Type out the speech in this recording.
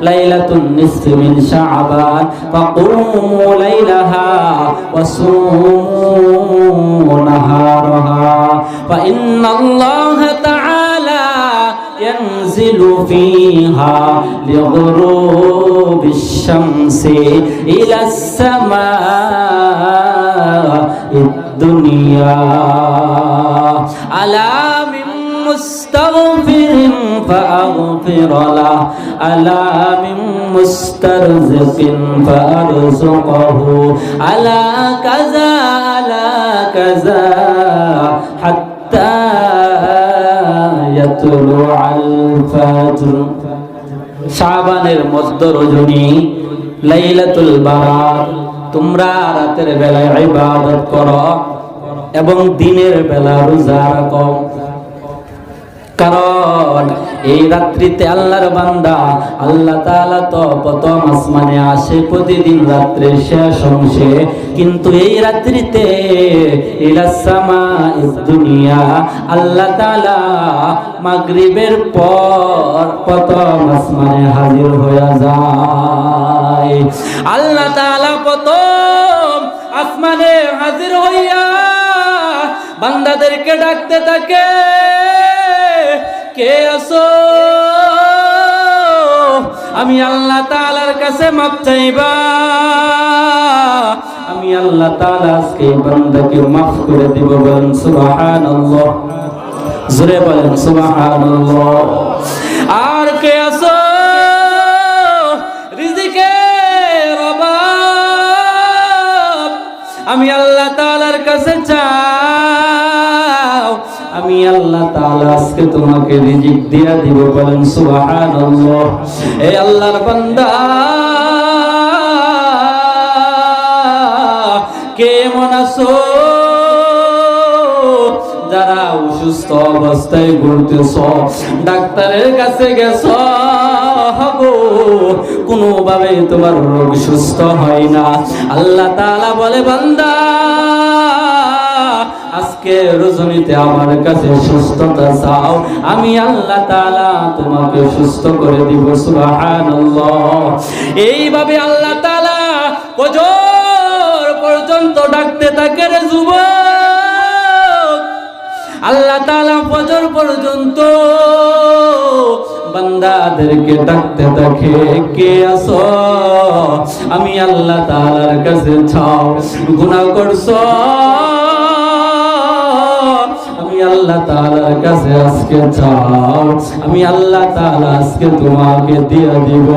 ليلة النصف من شعبان فقوموا ليلها وصوموا نهارها. فإن الله تعالى ينزل فيها لغروب الشمس إلى السماء الدنيا. على من مستغفر فأغفر له على من مسترزق فأرزقه على كذا على كذا حتى يطلع الفجر শাবানের মধ্য রজনী লাইলাতুল বারাত তোমরা রাতের বেলায় ইবাদত করো এবং দিনের বেলা রোজা রাখো কারণ এই রাত্রিতে আল্লাহর বান্দা, আল্লাহ তাআলা তো প্রথম আসমানে আসে, প্রতিদিন রাত্রে শেষ অংশে। কিন্তু এই রাত্রিতে ইলাসামা দুনিয়া, আল্লাহ তাআলা মাগরিবের পর প্রথম আসমানে হাজির হয়ে যায়। আল্লাহ তাআলা প্রথম আসমানে হাজির হইয়া বান্দাদেরকে ডাকতে থাকে। কে আসো আমি আল্লাহ তাআলার কাছে মাপ চাইবা। আমি আল্লাহ তাআলা আজকে বান্দাকে মাফ করে দিব বলেন সুবহানাল্লাহ। জোরে বলেন সুবহানাল্লাহ। আর কে আসো আমি আল্লাহ তাআলার কাছে চাও আমি আল্লাহ তাআলা আজকে তোমাকে রিজিক দিয়া দিব, বলেন সুবহানাল্লাহ। এই আল্লাহর বান্দা, কেমন আছো? যারা অসুস্থ অবস্থায় ঘুরতেছ ডাক্তারের কাছে গেছ কোনোভাবে তোমার রোগ সুস্থ হয় না। আল্লাহ তাআলা বলে, বান্দা আজকে রজনীতে আমার কাছে সুস্থতা চাও? আমি আল্লাহ তাআলা তোমাকে সুস্থ করে দিব, সুবহানাল্লাহ। এইভাবে আল্লাহ তাআলা ফজর পর্যন্ত ডাকতে থাকে রে যুবক। আল্লাহ তাআলা ফজর পর্যন্ত বান্দাদেরকে ডাকতে থাকে, কে আসো আমি আল্লাহ তাআলার কাছে চাও। গুনাহ করছ? আল্লাহ তাআলার কাছে আজকে চাও। আমি আল্লাহ তাআলা আজকে তোমাকে দিয়ে দিব।